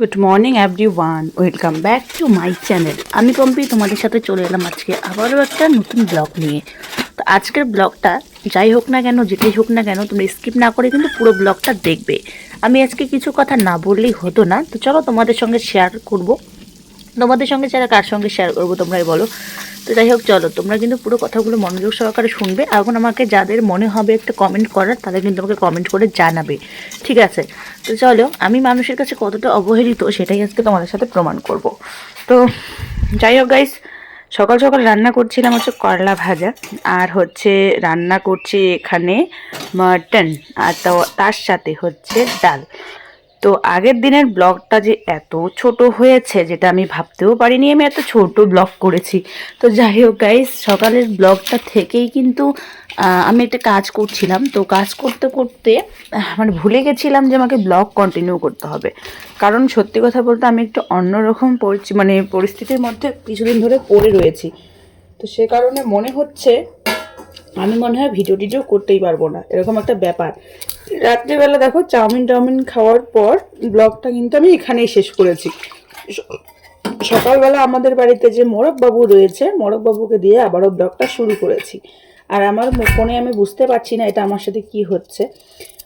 Good morning everyone welcome back to my channel আমি পম্পি, তোমাদের সাথে চলে এলাম আজকে আবারও একটা নতুন ব্লগ নিয়ে। তো আজকের ব্লগটা যাই হোক না কেন, যেটাই হোক না কেন, তোমরা স্কিপ না করে কিন্তু পুরো ব্লগটা দেখবে। আমি আজকে কিছু কথা না বললেই হতো না। তো চলো তোমাদের সঙ্গে শেয়ার করব। তোমাদের সঙ্গে ছাড়া কার সঙ্গে শেয়ার করব তোমরাই বলো। তো যাই হোক, চলো, তোমরা কিন্তু পুরো কথাগুলো মনোযোগ সহকারে শুনবে। এখন আমাকে যাদের মনে হবে একটা কমেন্ট করার, তাদের কিন্তু আমাকে কমেন্ট করে জানাবে। ঠিক আছে? তো চলো, আমি মানুষের কাছে কতটা অবহেলিত, সেটাই আজকে তোমাদের সাথে প্রমাণ করব। তো যাই হোক গাইস সকাল সকাল রান্না করছিলাম হচ্ছে করলা ভাজা, আর হচ্ছে রান্না করছি এখানে মাটন আর তার সাথে হচ্ছে ডাল। তো আগের দিনের ব্লগটা যে এত ছোট হয়েছে যেটা আমি ভাবতেও পারিনি, আমি এত ছোট ব্লগ করেছি। তো যাই হোক গাইস সকালের ব্লগটা থেকেই কিন্তু আমি একটা কাজ করছিলাম। তো কাজ করতে করতে মানে ভুলে গেছিলাম যে আমাকে ব্লগ কন্টিনিউ করতে হবে। কারণ সত্যি কথা বলতে আমি একটু অন্যরকম পরিচি মানে পরিস্থিতির মধ্যে কিছুদিন ধরে পড়ে রয়েছি। তো সে কারণে মনে হচ্ছে, আমি মনে হয় ভিডিও টিডিও করতেই পারব না। এরকম একটা ব্যাপার। রাত্রিবেলা দেখো চাউমিন টাউমিন খাওয়ার পর ব্লগটা কিন্তু আমি এখানেই শেষ করেছি। সকালবেলা আমাদের বাড়িতে যে মোরকবাবু রয়েছে মোরকবাবুকে দিয়ে আবারও ব্লগটা শুরু করেছি। আর আমার ফোনে আমি বুঝতে পারছি না এটা আমার সাথে কি হচ্ছে।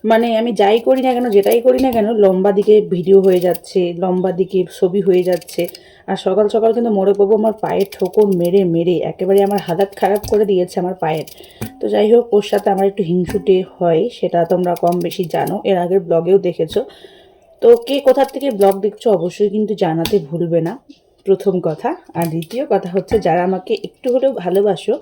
মানে আমি যাই করি না কেন, যেটাই করি না কেন, লম্বা দিকে ভিডিও হয়ে যাচ্ছে, লম্বা দিকে ছবি হয়ে যাচ্ছে। আর সকাল সকাল কিন্তু মোরকবাবু আমার পায়ের ঠোকর মেরে মেরে, একেবারে আমার হালাত খারাপ করে দিয়েছে আমার পায়ের। তো যাই হোক, ওর সাথে আমার একটু হিংসুটে হয়, সেটা তোমরা কম বেশি জানো, এর আগের ব্লগেও দেখেছ। তো কে কোথার থেকে ব্লগ দেখছ, অবশ্যই কিন্তু জানাতে ভুলবে না। প্রথম কথা। আর দ্বিতীয় কথা হচ্ছে, যারা আমাকে একটু হলেও ভালোবাসো,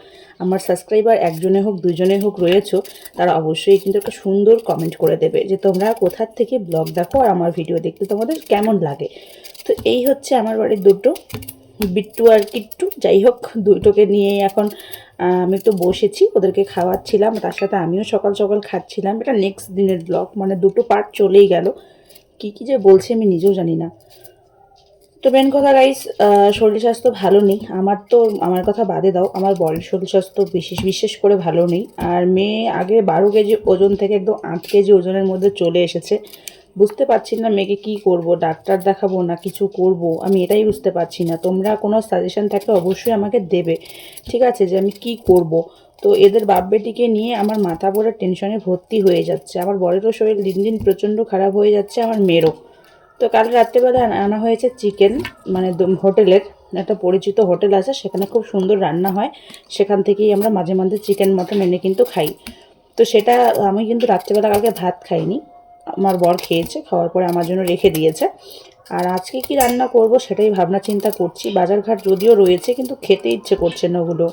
আমার সাবস্ক্রাইবার একজনে হোক, দুজনে হোক রয়েছো, তারা অবশ্যই কিন্তু একটা সুন্দর কমেন্ট করে দেবে যে, তোমরা কোথার থেকে ব্লগ দেখো আর আমার ভিডিও দেখতে তোমাদের কেমন লাগে? তো এই হচ্ছে আমার বাড়ির দুটো। বিট্টু আর কিট্টু, যাই হোক, দুটোকে নিয়ে এখন আমি একটু বসেছি, ওদেরকে খাওয়াচ্ছিলাম, তার সাথে আমিও সকাল সকাল খাচ্ছিলাম। এটা নেক্সট দিনের ব্লগ মানে দুটো পার্ট চলেই গেল। কি কি যে বলছি আমি নিজেও জানি না। তো মেন কথা গাইস শরীর স্বাস্থ্য ভালো নেই। আমার তো, আমার কথা বাদে দাও, আমার বরের শরীর স্বাস্থ্য বিশেষ বিশেষ করে ভালো নেই। আর মেয়ে আগে বারো কেজি ওজন থেকে একদম আট কেজি ওজনের মধ্যে চলে এসেছে। বুঝতে পারছি না মেয়েকে কি করব, ডাক্তার দেখাবো না কিছু করব, আমি এটাই বুঝতে পারছি না। তোমরা কোনো সাজেশন থাকলে অবশ্যই আমাকে দেবে, ঠিক আছে? যে আমি কি করব? তো এদের বাপ বেটিকে নিয়ে আমার মাথা পড়ে টেনশনে ভর্তি হয়ে যাচ্ছে। আমার বরেরও শরীর দিন দিন প্রচণ্ড খারাপ হয়ে যাচ্ছে, আমার মেয়েরও। তো কাল রাত্রেবেলা আনা- হয়েছে চিকেন মানে হোটেলের একটা পরিচিত হোটেল আছে, সেখানে খুব সুন্দর রান্না হয়। সেখান থেকেই আমরা মাঝে মাঝে চিকেন মটন এনে কিন্তু খাই। তো সেটা আমি কিন্তু রাত্রেবেলা কালকে ভাত খাইনি। আমার বর খেয়েছে, খাওয়ার পরে আমার জন্য রেখে দিয়েছে। আর আজকে কি রান্না করব সেটাই ভাবনা চিন্তা করছি। বাজারঘাট যদিও রয়েছে, কিন্তু খেতে ইচ্ছে করছে না ওগুলো।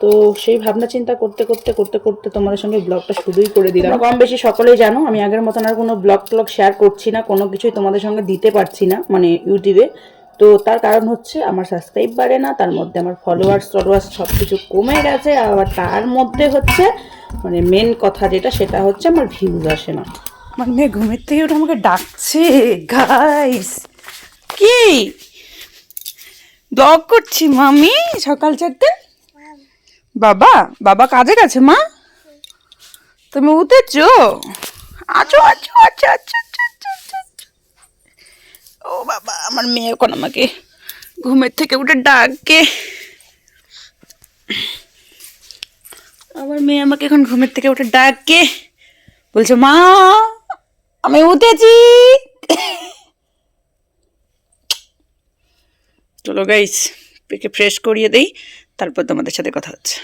তো সেই ভাবনা চিন্তা করতে করতে করতে করতে তোমাদের সঙ্গে ব্লগটা শুরুই করে দিলাম। কম বেশি সকলেই জানো আমি আগের মতন আর কোনো ব্লগ ট্লগ শেয়ার করছি না কোনো কিছুই তোমাদের সঙ্গে দিতে পারছি না মানে ইউটিউবে তো তার কারণ হচ্ছে আমার সাবস্ক্রাইব বাড়ে না তার মধ্যে আমার ফলোয়ার্স টলোয়ার্স সব কিছু কমে গেছে আবার তার মধ্যে হচ্ছে মানে মেন কথা যেটা সেটা হচ্ছে আমার ভিউজ আসে না। আমার মেয়ে ঘুমের থেকে ওটা আমাকে ডাকছে গাইস কি? ব্লগ করছি মামি সকাল চারটে? বাবা বাবা কাজে গেছে মা? তুমি উঠেছো? আছো আছো আচ্ছা আচ্ছা। ও বাবা, আমার মেয়ে এখন আমাকে ঘুমের থেকে উঠে ডাকে আমার মেয়ে আমাকে এখন ঘুমের থেকে উঠে ডাকে বলছে, মা, আমি উঠেছি। চলো গাইস পেকে ফ্রেশ করিয়ে দেই। তারপর তোমাদের সাথে কথা হচ্ছে।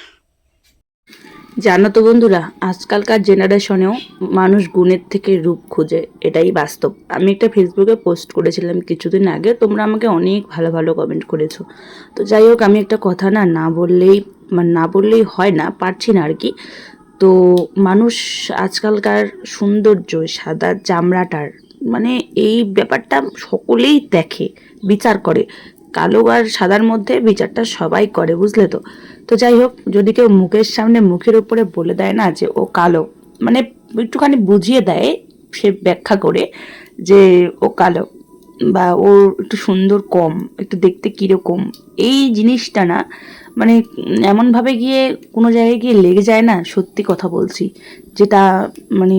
জানো তো বন্ধুরা, আজকালকার জেনারেশনেও মানুষ গুণের থেকে রূপ খুঁজে, এটাই বাস্তব। আমি একটা ফেসবুকে পোস্ট করেছিলাম কিছুদিন আগে, তোমরা আমাকে অনেক ভালো ভালো কমেন্ট করেছ। তো যাই হোক, আমি একটা কথা না না বললেই মানে না বললেই হয় না, পারছি না আর কি। তো মানুষ আজকালকার সৌন্দর্য, সাদা চামড়াটার মানে এই ব্যাপারটা সকলেই দেখে, বিচার করে। কালো আর সাদার মধ্যে বিচারটা সবাই করে, বুঝলে তো? তো যাই হোক, যদি কেউ মুখের সামনে মুখের উপরে বলে দেয় না যে ও কালো মানে একটুখানি বুঝিয়ে দেয় সে ব্যাখ্যা করে যে ও কালো বা ওর একটু সুন্দর কম, একটু দেখতে কীরকম, এই জিনিসটা না মানে এমনভাবে গিয়ে কোনো জায়গায় গিয়ে লেগে যায় না, সত্যি কথা বলছি, যেটা মানে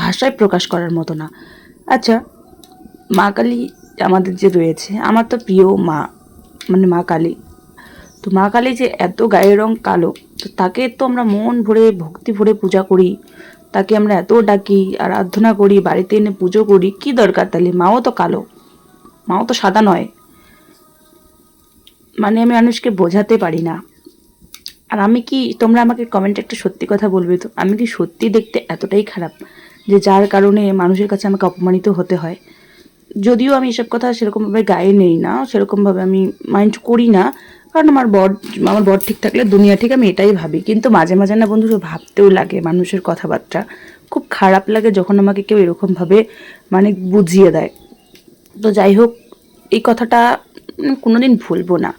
ভাষায় প্রকাশ করার মতো না। আচ্ছা মা কালী আমাদের যে রয়েছে, আমার তো প্রিয় মা মানে মা কালী। তো মা কালী যে এত গায়ের রং কালো, তো তাকে তো আমরা মন ভরে, ভক্তি ভরে পূজা করি, তাকে আমরা এত ডাকি, আরাধনা করি, বাড়িতে এনে পুজো করি, কি দরকার তাহলে? মাও তো কালো, মাও তো সাদা নয়। মানে আমি মানুষকে বোঝাতে পারি না। আর আমি কি, তোমরা আমাকে কমেন্টে একটা সত্যি কথা বলবে তো? আমি কি সত্যি দেখতে এতটাই খারাপ যে যার কারণে মানুষের কাছে আমাকে অপমানিত হতে হয়? যদিও আমি এসব কথা সেরকমভাবে গায়ে নেই না, সেরকমভাবে আমি মাইন্ড করি না, কারণ আমার বর আমার বর ঠিক থাকলে দুনিয়া ঠিক আমি এটাই ভাবি। কিন্তু মাঝে মাঝে না বন্ধু ভাবতেও লাগে মানুষের কথাবার্তা। খুব খারাপ লাগে যখন আমাকে কেউ এরকমভাবে মানে বুঝিয়ে দেয়। তো যাই হোক, এই কথাটা কোনো দিন ভুলবো না।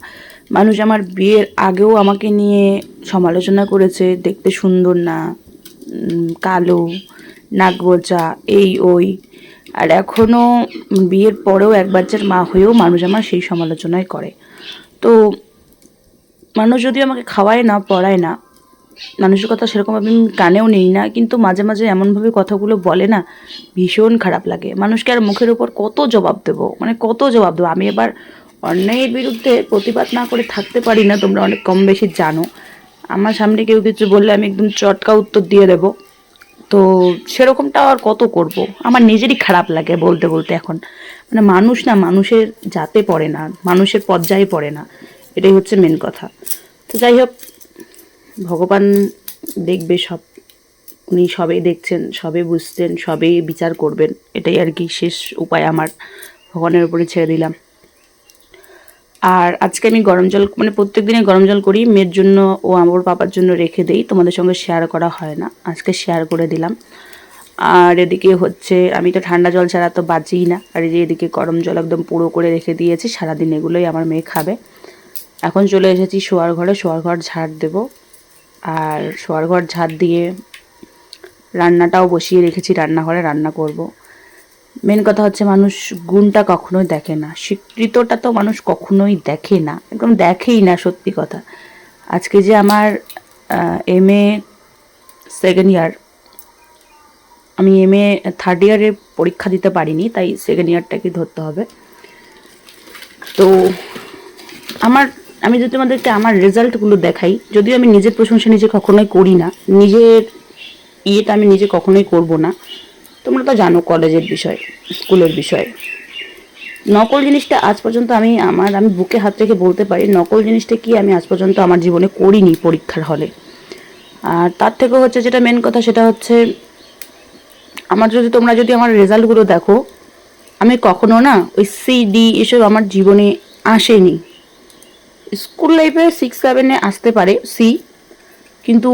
মানুষ আমার বিয়ের আগেও আমাকে নিয়ে সমালোচনা করেছে, দেখতে সুন্দর না কালো, নাক গোজা এই, ওই। আর এখনও বিয়ের পরেও এক বাচ্চার মা হয়েও মানুষ আমার সেই সমালোচনাই করে। তো মানুষ যদি আমাকে খাওয়ায় না, পড়ায় না, মানুষের কথা সেরকমভাবে আমি কানেও নেই না, কিন্তু মাঝে মাঝে এমনভাবে কথাগুলো বলে না, ভীষণ খারাপ লাগে। মানুষকে আর মুখের উপর কত জবাব দেবো? মানে কত জবাব দেবো? আমি এবার অন্যায়ের বিরুদ্ধে প্রতিবাদ না করে থাকতে পারি না, তোমরা অনেক কম বেশি জানো। আমার সামনে কেউ কিছু বললে আমি একদম চটকা উত্তর দিয়ে দেবো। তো সেরকমটা আর কত করব? আমার নিজেরই খারাপ লাগে বলতে বলতে এখন। মানে মানুষ না, মানুষের জাতে পড়ে না, মানুষের পর্যায়ে পড়ে না, এটাই হচ্ছে মেন কথা। তো যাই হোক, ভগবান দেখবে সব, উনি সবে দেখছেন, সবে বুঝছেন সবে বিচার করবেন, এটাই আর কি শেষ উপায় আমার। ভগবানের উপরে ছেড়ে দিলাম। আর আজকে আমি গরম জল মানে প্রত্যেক দিনে গরম জল করি। মেয়ের জন্য ও আমার পাপার জন্য রেখে দেই। তোমাদের সঙ্গে শেয়ার করা হয় না। আজকে শেয়ার করে দিলাম। আর এদিকে হচ্ছে, আমি তো ঠান্ডা জল ছাড়া তো বাঁচিই না। আর যে এদিকে গরম জল একদম পুরো করে রেখে দিয়েছি, সারাদিন এগুলোই আমার মেয়ে খাবে। এখন চলে এসেছি শোয়ার ঘরে। শোয়ার ঘর ঝাড় দেবো। আর শোয়ার ঘর ঝাড় দিয়ে রান্নাটাও বসিয়ে রেখেছি। রান্নাঘরে রান্না করব। মেন কথা হচ্ছে মানুষ গুণটা কখনোই দেখে না। স্বীকৃতটা তো মানুষ কখনোই দেখে না। একদম দেখেই না, সত্যি কথা। আজকে যে আমার এম এ সেকেন্ড ইয়ার আমি এম এ থার্ড ইয়ারে পরীক্ষা দিতে পারিনি, তাই সেকেন্ড ইয়ারটাকে ধরতে হবে। তো আমার, আমি যদি তোমাদেরকে আমার রেজাল্টগুলো দেখাই, যদিও আমি নিজের প্রশংসা নিজে কখনোই করি না, নিজের ইয়েটা আমি নিজে কখনোই করব না। তোমরা তো জানো কলেজের বিষয়, স্কুলের বিষয়। নকল জিনিসটা আজ পর্যন্ত আমি আমার, আমি বুকে হাত রেখে বলতে পারি, নকল জিনিসটা কি আমি আজ পর্যন্ত আমার জীবনে করিনি পরীক্ষার হলে। আর তার থেকে হচ্ছে যেটা মেন কথা সেটা হচ্ছে, আমার যদি, তোমরা যদি আমার রেজাল্টগুলো দেখো, আমি কখনো না ওই সি ডি এসব আমার জীবনে আসেনি। স্কুল লাইফে সিক্স সেভেনে আসতে পারে সি কিন্তু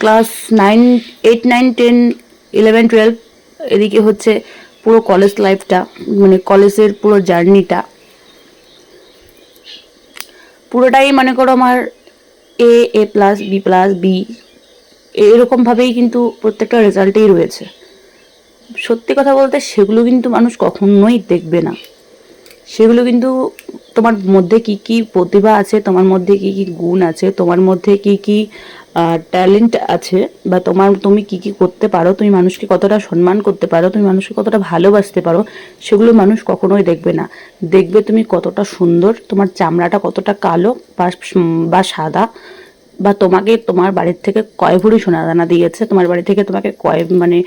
class nine eight nine ten eleven twelve এদিকে হচ্ছে পুরো কলেজ লাইফটা মানে কলেজের পুরো জার্নিটা পুরোটাই মনে করো আমার A A plus B plus B এরকমভাবেই কিন্তু প্রত্যেকটা রেজাল্টেই রয়েছে। সত্যি কথা বলতে সেগুলো কিন্তু মানুষ কখনোই দেখবে না। সেগুলো কিন্তু তোমার মধ্যে কি কি প্রতিভা আছে, তোমার মধ্যে কি কি গুণ আছে, তোমার মধ্যে কি কি ট্যালেন্ট আছে, বা তোমার, তুমি কি কি করতে পারো, তুমি মানুষকে কতটা সম্মান করতে পারো, তুমি মানুষকে কতটা ভালোবাসতে পারো, সেগুলো মানুষ কখনোই দেখবে না। দেখবে তুমি কতটা সুন্দর, তোমার চামড়াটা কতটা কালো বা সাদা, বা তোমাকে তোমার বাড়ির থেকে কয় ভরি সোনা দানা দিয়েছে, তোমার বাড়ি থেকে তোমাকে কয় মানে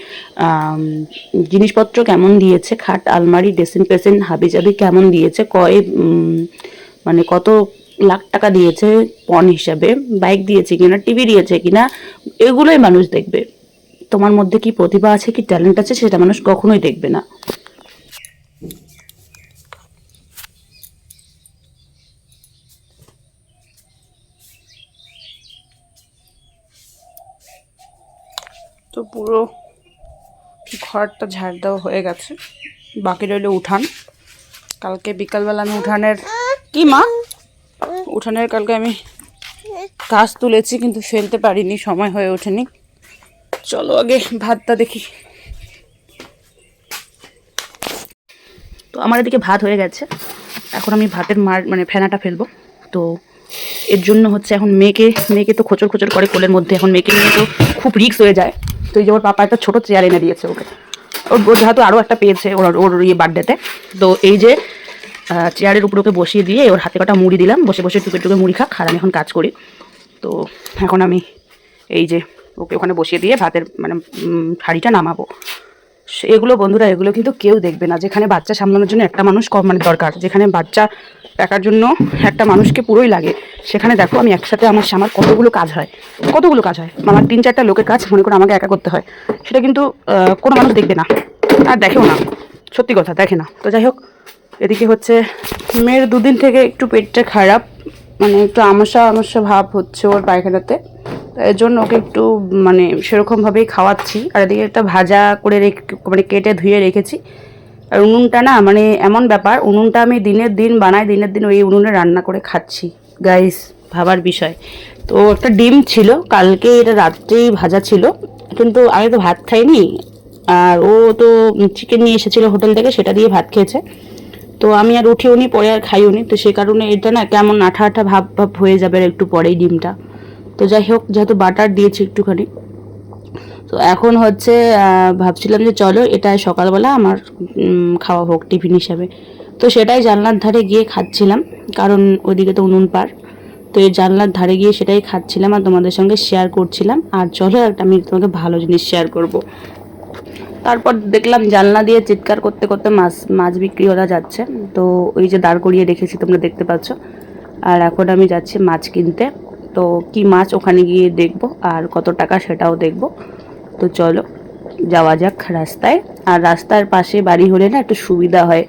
জিনিসপত্র কেমন দিয়েছে, খাট, আলমারি, ড্রেসিং পেসিন হাবি জাবি কেমন দিয়েছে, কয় মানে কত লাখ টাকা দিয়েছে পণ হিসাবে, বাইক দিয়েছে কিনা, টিভি দিয়েছে কিনা, এগুলোই মানুষ দেখবে। তোমার মধ্যে কি প্রতিভা আছে, কি ট্যালেন্ট আছে, সেটা মানুষ কখনোই দেখবে না। তো পুরো ঘরটা ঝাড় দেওয়া হয়ে গেছে। বাকি রইল উঠান। কালকে বিকালবেলা আমি উঠানের কি মা? উঠানের কালকে আমি গাছ তুলেছি, কিন্তু ফেলতে পারিনি, সময় হয়ে ওঠেনি। চলো আগে ভাতটা দেখি। তো আমার এদিকে ভাত হয়ে গেছে। এখন আমি ভাতের মার মানে ফেনাটা ফেলব। তো এর জন্য হচ্ছে এখন মেয়েকে মেয়েকে তো খোচর খোচর করে কোলের মধ্যে। এখন মেয়েকে নিয়ে তো খুব রিক্স হয়ে যায়। তো এই যে ওর পাপা একটা ছোটো চেয়ার এনে দিয়েছে ওকে। ওর যেহেতু আরও একটা পেয়েছে ওর ওর ইয়ে বার্থডেতে তো এই যে চেয়ারের উপর ওকে বসিয়ে দিয়ে ওর হাতে কটা মুড়ি দিলাম। বসে বসে টুকে টুকে মুড়ি খাক আর আমি এখন কাজ করি। তো এখন আমি এই যে ওকে ওখানে বসিয়ে দিয়ে ভাতের মানে হাঁড়িটা নামাবো। এগুলো বন্ধুরা, এগুলো কিন্তু কেউ দেখবে না। যেখানে বাচ্চা সামলানোর জন্য একটা মানুষ কম মানে দরকার। যেখানে বাচ্চা দেখার জন্য একটা মানুষকে পুরোই লাগে। সেখানে দেখো আমি একসাথে আমার আমার কতগুলো কাজ হয়। কতগুলো কাজ হয়? আমার তিন চারটা লোকের কাজ, মনে করে আমাকে একা করতে হয়। সেটা কিন্তু কোনো মানুষ দেখবে না। আর দেখেও না। সত্যি কথা, দেখে না। তো যাই হোক এদিকে হচ্ছে মেয়ের দুদিন থেকে একটু পেটটা খারাপ মানে একটু আমসা আমসা ভাব হচ্ছে ওর পায়খানাতে। এর জন্য ওকে একটু মানে সেরকমভাবেই খাওয়াচ্ছি। আর এদিকে একটা ভাজা করে রেখে মানে কেটে ধুয়ে রেখেছি। আর উনুনটা না মানে এমন ব্যাপার, উনুনটা আমি দিনের দিন বানাই, দিনের দিন ওই উনুনে রান্না করে খাচ্ছি। গাইস, ভাবার বিষয়। তো একটা ডিম ছিল, কালকে এটা রাত্রেই ভাজা ছিল। কিন্তু আমি তো ভাত খাইনি। আর ও তো চিকেন নিয়ে এসেছিল হোটেল থেকে, সেটা দিয়ে ভাত খেয়েছে। তো আমি আর উঠিও নি, পরে আর খাইও নি। তো সে কারণে এটা না কেমন আঠা আঠা ভাব ভাব হয়ে যাবে আর একটু পরেই ডিমটা। তো যাই হোক, যেহেতু বাটার দিয়েছি একটুখানি। তো এখন হচ্ছে ভাবছিলাম যে চলো এটা সকালবেলা আমার খাওয়া হোক টিফিন হিসাবে। তো সেটাই জানলার ধারে গিয়ে খাচ্ছিলাম, কারণ ওইদিকে তো উনুন পার তো এই জানলার ধারে গিয়ে সেটাই খাচ্ছিলাম আর তোমাদের সঙ্গে শেয়ার করছিলাম। আর চলো একটা আমি তোমাকে ভালো জিনিস শেয়ার করব। তারপর দেখলাম জানলা দিয়ে চিৎকার করতে করতে মাছ মাছ বিক্রি করা যাচ্ছে। তো ওই যে দাঁড় করিয়ে রেখেছি, তোমরা দেখতে পাচ্ছ। আর এখন আমি যাচ্ছি মাছ কিনতে। তো কি মাছ ওখানে গিয়ে দেখব, আর কত টাকা সেটাও দেখব। তো চলো, যাওয়া যাক রাস্তায়। আর রাস্তার পাশে বাড়ি হলে না একটু সুবিধা হয়।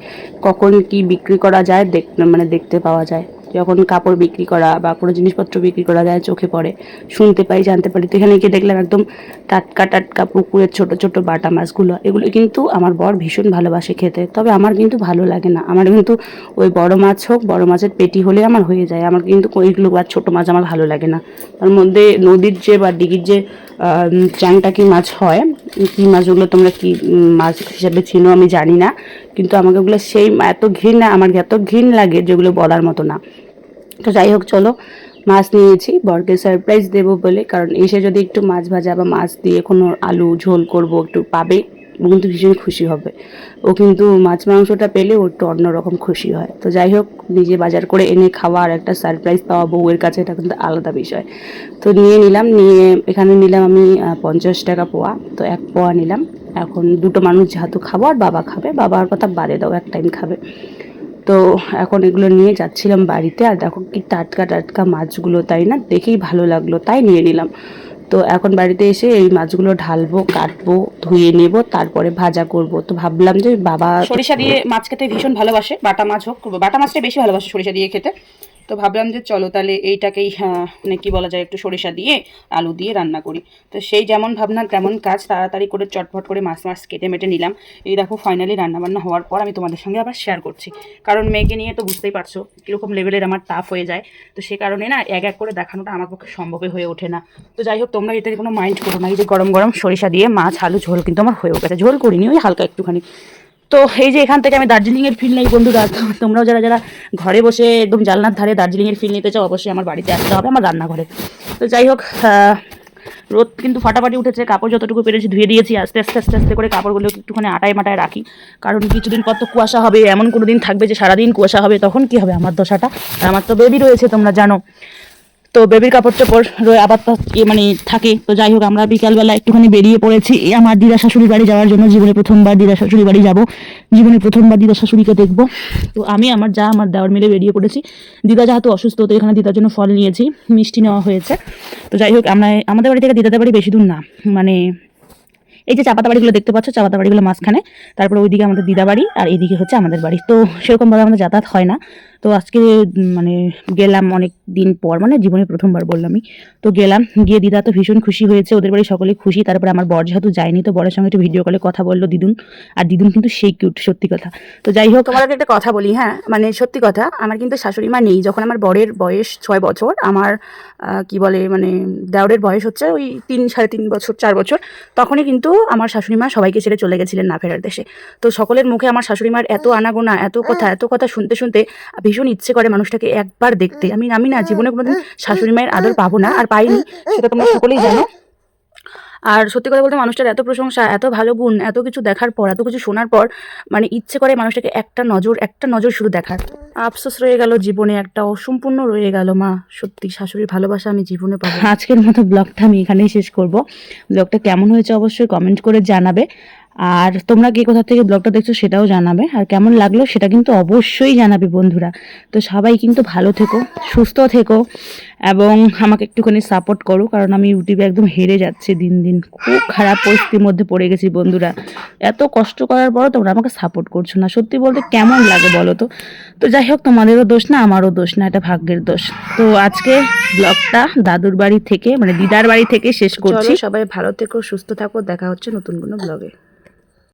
কখন কি বিক্রি করা যায়, দেখ মানে দেখতে পাওয়া যায়। যখন কাপড় বিক্রি করা বা কোনো জিনিসপত্র বিক্রি করা যায়, চোখে পড়ে। শুনতে পাই, জানতে পারি। তো এখানে গিয়ে দেখলাম একদম টাটকা টাটকা পুকুরের ছোট ছোট বাটা মাছগুলো। এগুলো কিন্তু আমার বর ভীষণ ভালোবাসে খেতে। তবে আমার কিন্তু ভালো লাগে না। আমার কিন্তু ওই বড় মাছ হোক, বড় মাছের পেটি হলে আমার হয়ে যায়। আমার কিন্তু ওইগুলো বা ছোটো মাছ আমার ভালো লাগে না। তার মধ্যে নদীর যে বা দিঘির যে চ্যাংটাকি মাছ হয়, কী মাছগুলো তোমরা কি মাছ হিসাবে চিনো আমি জানি না। কিন্তু আমাকে ওগুলো সেই এত ঘৃণা আমার এত ঘৃণ লাগে যেগুলো বলার মতো না। তো যাই হোক, চলো, মাছ নিয়েছি বরকে সারপ্রাইজ দেবো বলে, কারণ এসে যদি একটু মাছ ভাজা বা মাছ দিয়ে কোনো আলু ঝোল করব, একটু পাবে। ও কিন্তু ভীষণ খুশি হবে। ও কিন্তু মাছ মাংসটা পেলে ও একটু অন্যরকম খুশি হয়। তো যাই হোক, নিজে বাজার করে এনে খাওয়া আর একটা সারপ্রাইজ পাওয়া বউয়ের কাছে, এটা কিন্তু আলাদা বিষয়। তো নিয়ে নিলাম, নিয়ে এখানে নিলাম আমি পঞ্চাশ টাকা পোয়া। তো এক পোয়া নিলাম। এখন দুটো মানুষ যেহেতু খাব, আর বাবা খাবে। বাবার কথা বাদে দাও, এক টাইম খাবে। তো এখন এগুলো নিয়ে যাচ্ছিলাম বাড়িতে। আর দেখো কি টাটকা টাটকা মাছগুলো, তাই না? দেখেই ভালো লাগল, তাই নিয়ে নিলাম। তো এখন বাড়িতে এসে এই মাছগুলো ঢালবো, কাটবো, ধুয়ে নেব, তারপরে ভাজা করব। তো ভাবলাম যে বাবা সরিষা দিয়ে মাছ খেতে ভীষণ ভালোবাসে, বাটা মাছ হোক, বাটা মাছটা বেশি ভালোবাসে সরিষা দিয়ে খেতে। তো ভাবলাম যে চলো তাহলে এইটাকেই হ্যাঁ, মানে কি বলা যায় একটু সরিষা দিয়ে আলু দিয়ে রান্না করি। তো সেই যেমন ভাবনা তেমন কাজ তাড়াতাড়ি করে চটপট করে মাছ মাছ কেটে মেটে নিলাম। এই দেখো ফাইনালি রান্নাবান্না হওয়ার পর আমি তোমাদের সঙ্গে আবার শেয়ার করছি। কারণ মেয়েকে নিয়ে তো বুঝতেই পারছ কীরকম লেভেলের আমার টাফ হয়ে যায়। তো সে কারণে না এক এক করে দেখানোটা আমার পক্ষে সম্ভবই হয়ে ওঠে না। তো যাই হোক তোমরা এতে কোনো মাইন্ড করো না। এই যে গরম গরম সরিষা দিয়ে মাছ আলু ঝোল কিন্তু আমার হয়েও গেছে। ঝোল করিনি ওই হালকা একটুখানি। তো এই যে এখান থেকে আমি দার্জিলিংয়ের ফিল নেই, বন্ধুরা। তোমরাও যারা যারা ঘরে বসে একদম জালনার ধারে দার্জিলিংয়ের ফিল নিতে চাও, অবশ্যই আমার বাড়িতে আসতে হবে, আমার রান্নাঘরে। তো যাই হোক রোদ কিন্তু ফাটাফাটি উঠেছে, কাপড় যতটুকু পেরেছি ধুয়ে দিয়েছি, আস্তে আস্তে আস্তে আস্তে করে কাপড়গুলো একটুখানি আটায় মাটায় রাখি। কারণ কিছুদিন পর তো কুয়াশা হবে, এমন কোনো দিন থাকবে যে সারাদিন কুয়াশা হবে, তখন কি হবে আমার দশাটা? আমার তো বেবি রয়েছে, তোমরা জানো। তো বেবির কাপড় রয়ে আবার মানে থাকে। তো যাই হোক, আমরা বিকালবেলা একটুখানি বেরিয়ে পড়েছি। আমার দিদা শাশুড়ি বাড়ি যাওয়ার জন্য জীবনে প্রথমবার দিদা শাশুড়ি বাড়ি যাব। জীবনে প্রথমবার দিদা শাশুড়িকে দেখব। তো আমি, আমার যা, আমার দেওয়ার মিলে বেরিয়ে পড়েছি। দিদা যেহেতু অসুস্থ, তো এখানে দিদার জন্য ফল নিয়েছি। মিষ্টি নেওয়া হয়েছে। তো যাই হোক, আমরা আমাদের বাড়ি থেকে দিদাদের বাড়ি বেশি দূর না। মানে এই যে চাপাতা বাড়িগুলো দেখতে পাচ্ছ, চাপাতা বাড়িগুলো মাঝখানে। তারপরে ওইদিকে আমাদের দিদা বাড়ি আর এইদিকে হচ্ছে আমাদের বাড়ি। তো সেরকমভাবে আমাদের যাতায়াত হয় না। তো আজকে মানে গেলাম অনেক দিন পর মানে জীবনে প্রথমবার বললামই তো গেলাম, গিয়ে দিদা তো ভীষণ খুশি হয়েছে, ওদের বাড়ি সকলে খুশি, তারপরে আমার বর যেহেতু যায়নি, তো বরের সঙ্গে একটু ভিডিও কলে কথা বলল দিদুন। আর দিদুন কিন্তু সেই কিউট সত্যি কথা। তো যাই হোক তোমাদেরকে একটা কথা বলি হ্যাঁ মানে সত্যি কথা, আমার কিন্তু শাশুড়ি মা নেই। যখন আমার বরের বয়স ছয় বছর, আমার কি বলে মানে দেওরের বয়স হচ্ছে ওই তিন, সাড়ে তিন বছর, চার বছর, তখনই কিন্তু আমার শাশুড়ি মা সবাইকে ছেড়ে চলে গেছিলেন না ফেরার দেশে। তো সকলের মুখে আমার শাশুড়ি মার এত আনাগোনা, এত কথা এত কথা শুনতে শুনতে ভীষণ ইচ্ছে করে মানুষটাকে একবার দেখতে। আমি আমি না, জীবনে কোনোদিন শাশুড়ি মায়ের আদর পাবো না, আর পাইনি। সেটা তোমরা সকলেই জানো। আর সত্যি কথা বলতে মানুষটার এত প্রশংসা, এত ভালো গুণ, এত কিছু দেখার পর, এত কিছু শোনার পর মানে ইচ্ছে করে মানুষটাকে একটা নজর একটা নজর শুধু দেখার। আফসোস রয়ে গেল জীবনে, একটা অসম্পূর্ণ রয়ে গেল মা। সত্যি, শাশুড়ির ভালোবাসা আমি জীবনে পাবো আজকের মতো ব্লগটা আমি এখানেই শেষ করব। ব্লগটা কেমন হয়েছে অবশ্যই কমেন্ট করে জানাবে। আর তোমরা কে কোথা থেকে ব্লগটা দেখছ সেটাও জানাবে। আর কেমন লাগল সেটা কিন্তু অবশ্যই জানাবে বন্ধুরা। তো সবাই কিন্তু ভালো থেকো সুস্থ থেকো এবং আমাকে একটুখানি সাপোর্ট করো কারণ আমি ইউটিউবে একদম হেরে যাচ্ছি দিন দিন। খুব খারাপ পরিস্থিতির মধ্যে পড়ে গেছি বন্ধুরা। এত কষ্ট করার পরও তোমরা আমাকে সাপোর্ট করছ না। সত্যি বলতে কেমন লাগে বলো তো? তো যাই হোক তোমাদেরও দোষ না আমারও দোষ না এটা ভাগ্যের দোষ। তো আজকে ব্লগটা দাদুর বাড়ি থেকে মানে দিদার বাড়ি থেকে শেষ করছি। সবাই ভালো থেকো সুস্থ থাকো দেখা হচ্ছে নতুন কোনো ব্লগে।